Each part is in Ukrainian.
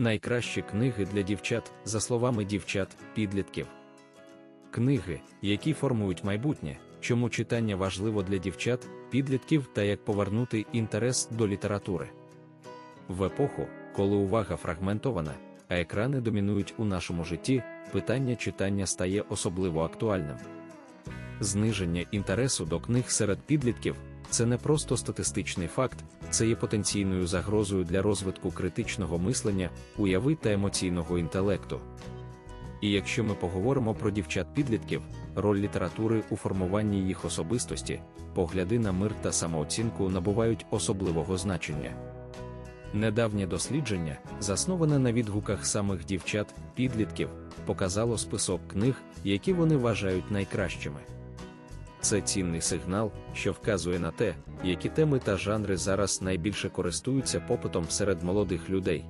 Найкращі книги для дівчат, за словами дівчат, підлітків. Книги, які формують майбутнє, чому читання важливо для дівчат, підлітків та як повернути інтерес до літератури. В епоху, коли увага фрагментована, а екрани домінують у нашому житті, питання читання стає особливо актуальним. Зниження інтересу до книг серед підлітків це не просто статистичний факт, це є потенційною загрозою для розвитку критичного мислення, уяви та емоційного інтелекту. І якщо ми поговоримо про дівчат-підлітків, роль літератури у формуванні їх особистості, погляди на мир та самооцінку набувають особливого значення. Недавнє дослідження, засноване на відгуках самих дівчат-підлітків, показало список книг, які вони вважають найкращими. Це цінний сигнал, що вказує на те, які теми та жанри зараз найбільше користуються попитом серед молодих людей.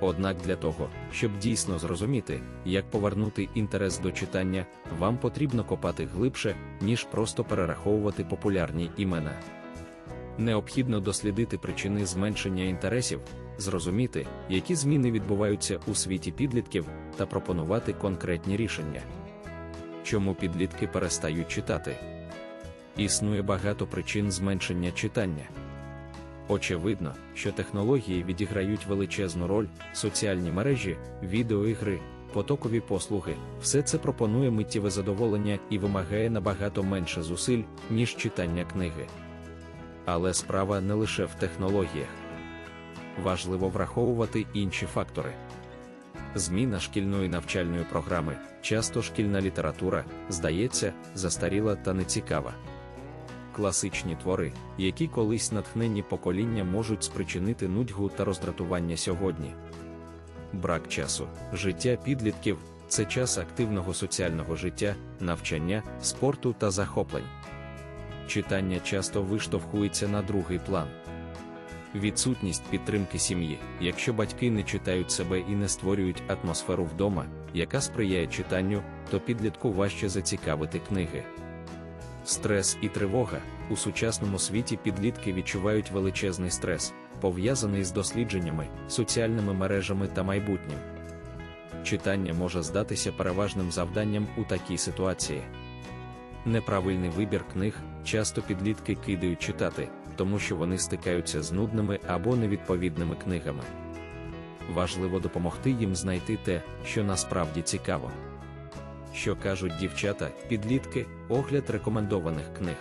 Однак для того, щоб дійсно зрозуміти, як повернути інтерес до читання, вам потрібно копати глибше, ніж просто перераховувати популярні імена. Необхідно дослідити причини зменшення інтересів, зрозуміти, які зміни відбуваються у світі підлітків, та пропонувати конкретні рішення. Чому підлітки перестають читати? Існує багато причин зменшення читання. Очевидно, що технології відіграють величезну роль, соціальні мережі, відеоігри, потокові послуги, все це пропонує миттєве задоволення і вимагає набагато менше зусиль, ніж читання книги. Але справа не лише в технологіях. Важливо враховувати інші фактори. Зміна шкільної навчальної програми, часто шкільна література, здається, застаріла та нецікава. Класичні твори, які колись натхненні покоління можуть спричинити нудьгу та роздратування сьогодні. Брак часу, життя підлітків це час активного соціального життя, навчання, спорту та захоплень. Читання часто виштовхується на другий план. Відсутність підтримки сім'ї, якщо батьки не читають себе і не створюють атмосферу вдома, яка сприяє читанню, то підлітку важче зацікавити книги. Стрес і тривога у сучасному світі підлітки відчувають величезний стрес, пов'язаний з дослідженнями, соціальними мережами та майбутнім. Читання може здатися переважним завданням у такій ситуації. Неправильний вибір книг часто підлітки кидають читати, тому що вони стикаються з нудними або невідповідними книгами. Важливо допомогти їм знайти те, що насправді цікаво. Що кажуть дівчата, підлітки, огляд рекомендованих книг.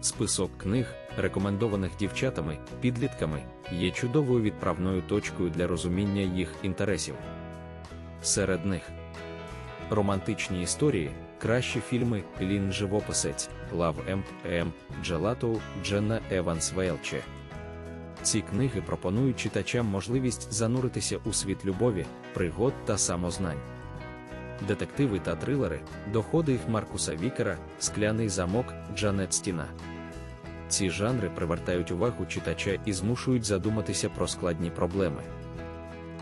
Список книг, рекомендованих дівчатами, підлітками, є чудовою відправною точкою для розуміння їх інтересів. Серед них романтичні історії, кращі фільми Лін Живописець, Лав Емп М. Джелатоу, Дженна Еванс Вейлче. Ці книги пропонують читачам можливість зануритися у світ любові, пригод та самознань. Детективи та трилери, доходи їх Маркуса Вікера, Скляний замок, Джанет Стіна. Ці жанри привертають увагу читача і змушують задуматися про складні проблеми.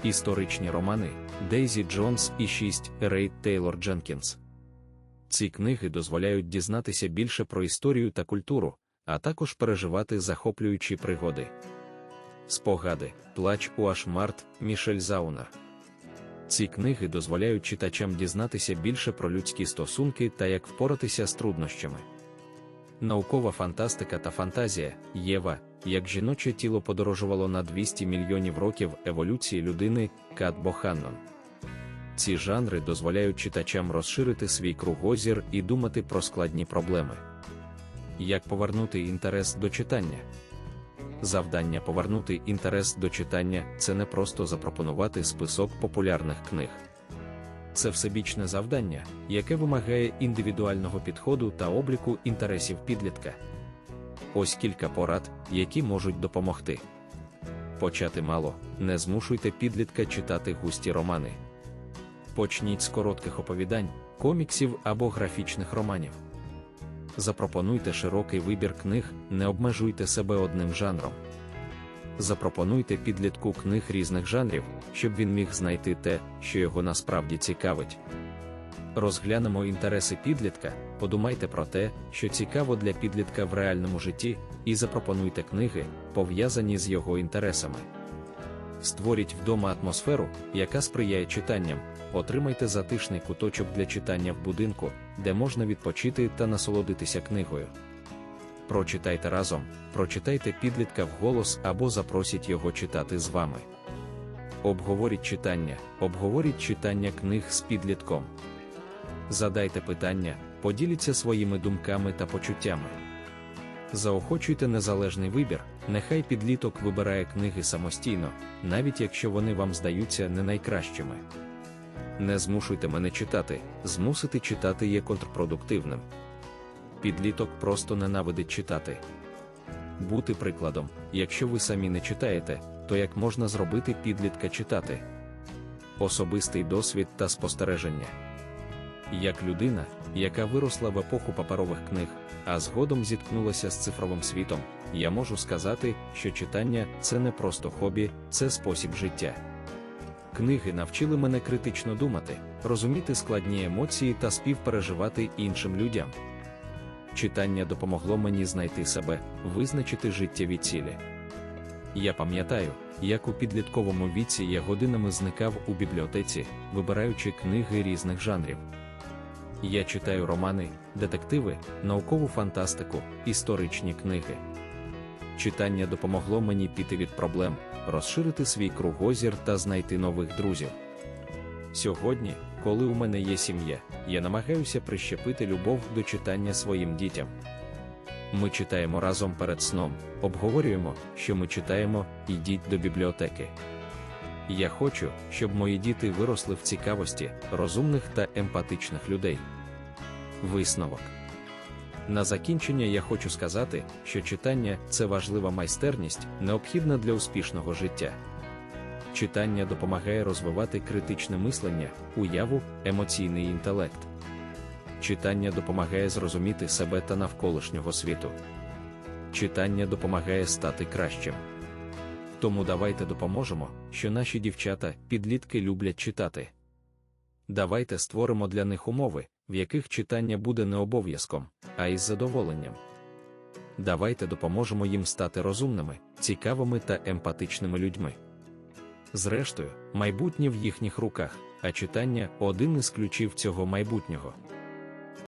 Історичні романи Дейзі Джонс і 6 Рейд Тейлор Дженкінс. Ці книги дозволяють дізнатися більше про історію та культуру, а також переживати захоплюючі пригоди. Спогади, плач у Ашмарт, Мішель Заунер. Ці книги дозволяють читачам дізнатися більше про людські стосунки та як впоратися з труднощами. Наукова фантастика та фантазія Єва, як жіноче тіло подорожувало на 200 мільйонів років еволюції людини Кат Боханнон. Ці жанри дозволяють читачам розширити свій кругозір і думати про складні проблеми. Як повернути інтерес до читання? Завдання повернути інтерес до читання це не просто запропонувати список популярних книг. Це всебічне завдання, яке вимагає індивідуального підходу та обліку інтересів підлітка. Ось кілька порад, які можуть допомогти. Почати мало, не змушуйте підлітка читати густі романи. Почніть з коротких оповідань, коміксів або графічних романів. Запропонуйте широкий вибір книг, не обмежуйте себе одним жанром. Запропонуйте підлітку книг різних жанрів, щоб він міг знайти те, що його насправді цікавить. Розглянемо інтереси підлітка, подумайте про те, що цікаво для підлітка в реальному житті, і запропонуйте книги, пов'язані з його інтересами. Створіть вдома атмосферу, яка сприяє читанням, отримайте затишний куточок для читання в будинку, де можна відпочити та насолодитися книгою. Прочитайте разом, прочитайте підлітка вголос або запросіть його читати з вами. Обговоріть читання, обговоріть читання книг з підлітком. Задайте питання, поділіться своїми думками та почуттями. Заохочуйте незалежний вибір, нехай підліток вибирає книги самостійно, навіть якщо вони вам здаються не найкращими. Не змушуйте мене читати, змусити читати є контрпродуктивним. Підліток просто ненавидить читати. Бути прикладом, якщо ви самі не читаєте, то як можна зробити підлітка читати? Особистий досвід та спостереження. Як людина, яка виросла в епоху паперових книг, а згодом зіткнулася з цифровим світом, я можу сказати, що читання це не просто хобі, це спосіб життя. Книги навчили мене критично думати, розуміти складні емоції та співпереживати іншим людям. Читання допомогло мені знайти себе, визначити життєві цілі. Я пам'ятаю, як у підлітковому віці я годинами зникав у бібліотеці, вибираючи книги різних жанрів. Я читаю романи, детективи, наукову фантастику, історичні книги. Читання допомогло мені піти від проблем, розширити свій кругозір та знайти нових друзів. Сьогодні, коли у мене є сім'я, я намагаюся прищепити любов до читання своїм дітям. Ми читаємо разом перед сном, обговорюємо, що ми читаємо, йдіть до бібліотеки. Я хочу, щоб мої діти виросли в цікавості, розумних та емпатичних людей. Висновок. На закінчення я хочу сказати, що читання це важлива майстерність, необхідна для успішного життя. Читання допомагає розвивати критичне мислення, уяву, емоційний інтелект. Читання допомагає зрозуміти себе та навколишнього світу. Читання допомагає стати кращим. Тому давайте допоможемо, що наші дівчата, підлітки люблять читати. Давайте створимо для них умови, в яких читання буде не обов'язком, а із задоволенням. Давайте допоможемо їм стати розумними, цікавими та емпатичними людьми. Зрештою, майбутнє в їхніх руках, а читання один із ключів цього майбутнього.